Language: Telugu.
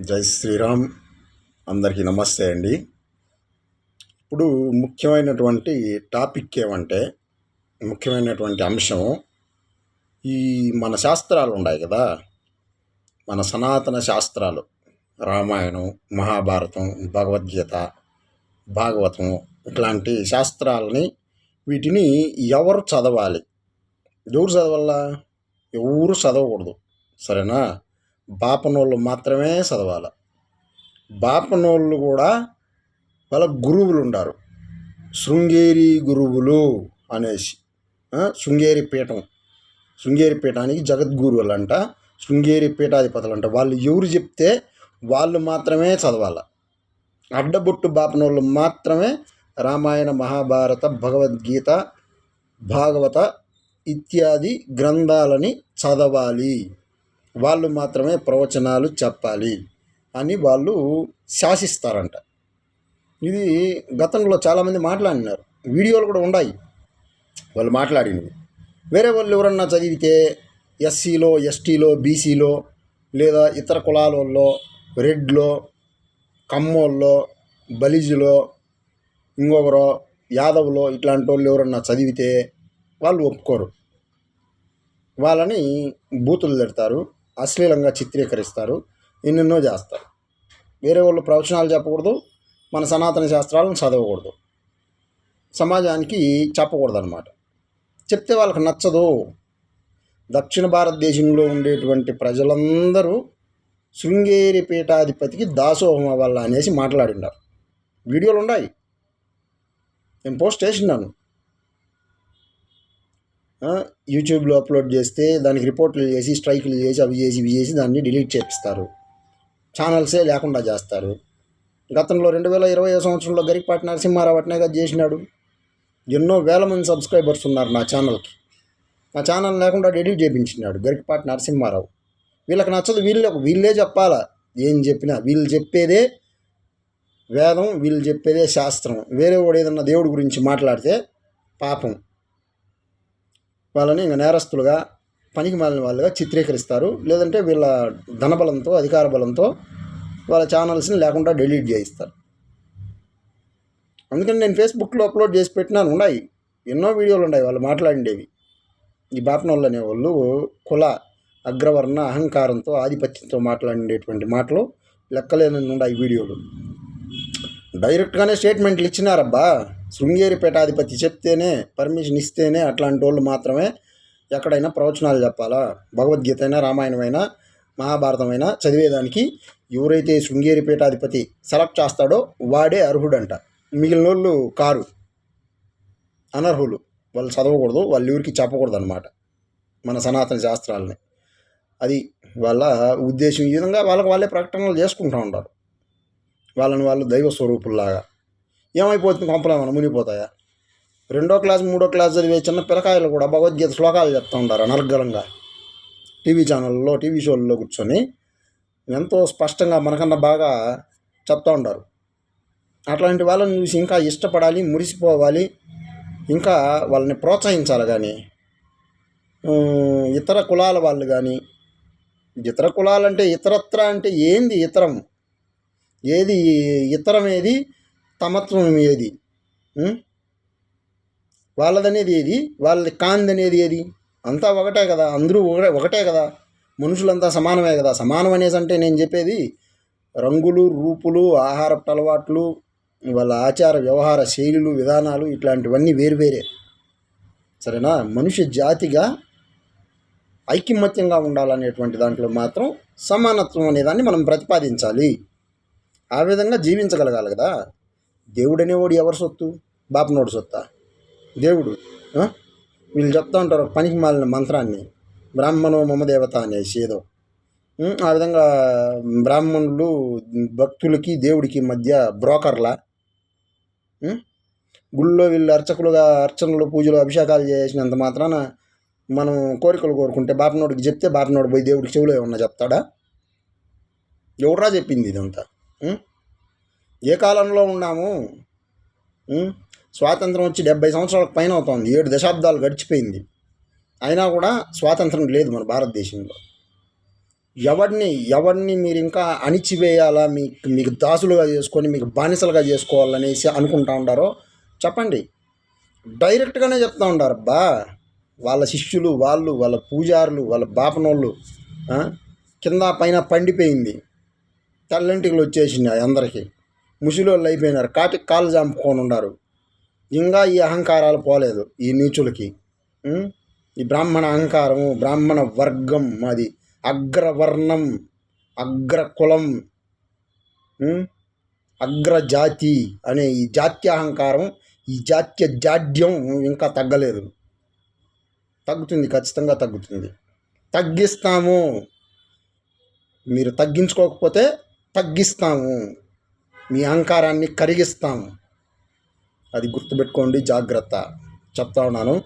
జై శ్రీరామ్. అందరికీ నమస్తే అండి. ఇప్పుడు ముఖ్యమైనటువంటి టాపిక్ ఏమంటే ముఖ్యమైనటువంటి అంశం ఈ మన శాస్త్రాలు ఉన్నాయి కదా. మన సనాతన శాస్త్రాలు రామాయణం మహాభారతం భగవద్గీత భాగవతం ఇట్లాంటి శాస్త్రాలని వీటిని ఎవరు చదవాలి? ఎవరు చదవాలా? ఎవరు చదవకూడదు. సరేనా? బాపనోళ్ళు మాత్రమే చదవాలి. బాపనోళ్ళు కూడా వాళ్ళ గురువులు ఉండారు. శృంగేరి గురువులు అనేసి శృంగేరి పీఠం. శృంగేరి పీఠానికి జగద్గురువులు అంట శృంగేరి పీఠాధిపతులు అంట వాళ్ళు ఎవరు చెప్తే వాళ్ళు మాత్రమే చదవాలి. అడ్డబొట్టు బాపనోళ్ళు మాత్రమే రామాయణ మహాభారత భగవద్గీత భాగవత ఇత్యాది గ్రంథాలని చదవాలి. వాళ్ళు మాత్రమే ప్రవచనాలు చెప్పాలి అని వాళ్ళు శాసిస్తారంట. ఇది గతంలో చాలామంది మాట్లాడినారు. వీడియోలు కూడా ఉన్నాయి వాళ్ళు మాట్లాడినవి. వేరే వాళ్ళు ఎవరన్నా చదివితే ఎస్సీలో ఎస్టీలో బీసీలో లేదా ఇతర కులాలలో రెడ్లో కమ్మోల్లో బలిజులో ఇంకొకరో యాదవ్లో ఇట్లాంటి వాళ్ళు ఎవరన్నా చదివితే వాళ్ళు ఒప్పుకోరు. వాళ్ళని బూతులు తిడతారు. అశ్లీలంగా చిత్రీకరిస్తారు ఎన్నెన్నో చేస్తారు. వేరే వాళ్ళు ప్రవచనాలు చెప్పకూడదు మన సనాతన శాస్త్రాలను చదవకూడదు. సమాజానికి చెప్పకూడదు అనమాట చెప్తే వాళ్ళకి నచ్చదు. దక్షిణ భారతదేశంలో ఉండేటువంటి ప్రజలందరూ శృంగేరి పీఠాధిపతికి దాసోహం వల్ల అనేసి మాట్లాడినారు వీడియోలు ఉన్నాయి నేను పోస్ట్ చేసినాను యూట్యూబ్లో అప్లోడ్ చేస్తే దానికి రిపోర్ట్లు చేసి స్ట్రైకులు చేసి అవి చేసి ఇవి చేసి దాన్ని డిలీట్ చేపిస్తారు. ఛానల్సే లేకుండా చేస్తారు. గతంలో రెండు వేల ఇరవై సంవత్సరంలో గరికపాటి నరసింహారావు అట్నేగా చేసినాడు. ఎన్నో వేల మంది సబ్స్క్రైబర్స్ ఉన్నారు నా ఛానల్కి నా ఛానల్ లేకుండా డిలీట్ చేయించినాడు గరికపాటి నరసింహారావు. వీళ్ళకి నచ్చదు వీళ్ళే వీళ్ళే చెప్పాలా? ఏం చెప్పినా వీళ్ళు చెప్పేదే వేదం వీళ్ళు చెప్పేదే శాస్త్రం. వేరే వాడు ఏదన్నా దేవుడి గురించి మాట్లాడితే పాపం. వాళ్ళని ఇంకా నేరస్తులుగా పనికి మాలిన వాళ్ళుగా చిత్రీకరిస్తారు. లేదంటే వీళ్ళ ధనబలంతో అధికార బలంతో వాళ్ళ ఛానల్స్ని లేకుండా డిలీట్ చేయిస్తారు. అందుకని నేను ఫేస్బుక్లో అప్లోడ్ చేసి పెట్టినాను. ఉన్నాయి. ఎన్నో వీడియోలు ఉన్నాయి వాళ్ళు మాట్లాడిండేవి. ఈ బాపనోళ్ళు అనేవాళ్ళు కుల అగ్రవర్ణ అహంకారంతో ఆధిపత్యంతో మాట్లాడేటువంటి మాటలు లెక్కలేని ఉన్నాయి వీడియోలు. డైరెక్ట్గానే స్టేట్మెంట్లు ఇచ్చినారబ్బా. శృంగేరి పీఠాధిపతి చెప్తేనే పర్మిషన్ ఇస్తేనే అట్లాంటి వాళ్ళు మాత్రమే ఎక్కడైనా ప్రవచనాలు చెప్పాలా? భగవద్గీత అయినా రామాయణమైనా మహాభారతమైనా చదివేదానికి ఎవరైతే శృంగేరి పీఠాధిపతి సెలెక్ట్ చేస్తాడో వాడే అర్హుడంట. మిగిలిన వాళ్ళు కారు. అనర్హులు. వాళ్ళు చదవకూడదు వాళ్ళు ఎవరికి చెప్పకూడదు అనమాట మన సనాతన శాస్త్రాలని. అది వాళ్ళ ఉద్దేశం. ఈ విధంగా వాళ్ళకి వాళ్ళే ప్రకటనలు చేసుకుంటూ ఉంటారు. వాళ్ళని వాళ్ళు దైవ స్వరూపుల్లాగా. ఏమైపోతుంది కొంపలు ఏమైనా మునిగిపోతాయా? రెండో క్లాస్ మూడో క్లాస్ చదివే చిన్న పిల్లకాయలు కూడా భగవద్గీత శ్లోకాలు చెప్తూ ఉంటారు అనర్గళంగా. టీవీ ఛానల్లో టీవీ షోల్లో కూర్చొని ఎంతో స్పష్టంగా మనకన్నా బాగా చెప్తూ ఉంటారు. అట్లాంటి వాళ్ళని చూసి ఇంకా ఇష్టపడాలి మురిసిపోవాలి ఇంకా వాళ్ళని ప్రోత్సహించాలి కానీ ఇతర కులాల వాళ్ళు కానీ ఇతర కులాలంటే ఇతరత్ర అంటే ఏంది ఇతరం? ఏది ఇతరం ఏది? తమత్వం ఏది? వాళ్ళదనేది ఏది? వాళ్ళది కాందనేది ఏది? అంతా ఒకటే కదా అందరూ ఒకటే ఒకటే కదా. మనుషులంతా సమానమే కదా. సమానం అనేసి అంటే నేను చెప్పేది రంగులు రూపులు ఆహారపు అలవాట్లు వాళ్ళ ఆచార వ్యవహార శైలులు విధానాలు ఇట్లాంటివన్నీ వేరు వేరే సరేనా? మనుష్య జాతిగా ఐకమత్యంగా ఉండాలనేటువంటి దాంట్లో మాత్రం సమానత్వం అనేదాన్ని మనం ప్రతిపాదించాలి. ఆ విధంగా జీవించగలగాలి కదా. దేవుడు అనేవాడు ఎవరి సొత్తు? బాపనోడు సొత్తా? దేవుడు వీళ్ళు చెప్తా ఉంటారు పనికి మాలిన మంత్రాన్ని బ్రాహ్మణో మమదేవత అనేసి ఏదో. ఆ విధంగా బ్రాహ్మణులు భక్తులకి దేవుడికి మధ్య బ్రోకర్లా? గుళ్ళో వీళ్ళు అర్చకులుగా అర్చనలు పూజలు అభిషేకాలు చేసినంత మాత్రాన మనం కోరికలు కోరుకుంటే బాపనోడికి చెప్తే బాపనోడు పోయి దేవుడికి చెవులో ఏమన్నా చెప్తాడా? ఎవడ్రా చెప్పింది ఇదంతా? ఏ కాలంలో ఉన్నాము? స్వాతంత్రం వచ్చి డెబ్బై సంవత్సరాలకు పైన అవుతోంది. ఏడు దశాబ్దాలు గడిచిపోయింది. అయినా కూడా స్వాతంత్రం లేదు మన భారతదేశంలో. ఎవరిని ఎవరిని మీరు ఇంకా అణిచివేయాలా? మీకు మీకు దాసులుగా చేసుకొని మీకు బానిసలుగా చేసుకోవాలనేసి అనుకుంటా ఉండారో చెప్పండి. డైరెక్ట్గానే చెప్తా ఉండారు అబ్బా! వాళ్ళ శిష్యులు వాళ్ళు వాళ్ళ పూజారులు వాళ్ళ బాపనోళ్ళు కింద పైన పండిపోయింది. తెల్లంటికలు వచ్చేసినాయి అందరికీ. ముసిలోళ్ళు అయిపోయినారు కాటికి కాళ్ళు చంపుకొని ఉన్నారు ఇంకా ఈ అహంకారాలు పోలేదు ఈ నీచులకి. ఈ బ్రాహ్మణ అహంకారము బ్రాహ్మణ వర్గం మాది. అగ్రవర్ణం అగ్ర కులం అగ్రజాతి అనే ఈ జాత్య అహంకారం ఈ జాత్య జాడ్యం ఇంకా తగ్గలేదు. తగ్గుతుంది ఖచ్చితంగా తగ్గుతుంది. తగ్గిస్తాము. మీరు తగ్గించుకోకపోతే తగ్గిస్తాము. మీ అహంకారాన్ని కరిగిస్తాము. అది గుర్తుపెట్టుకోండి జాగ్రత్త. చెప్తా ఉన్నాను.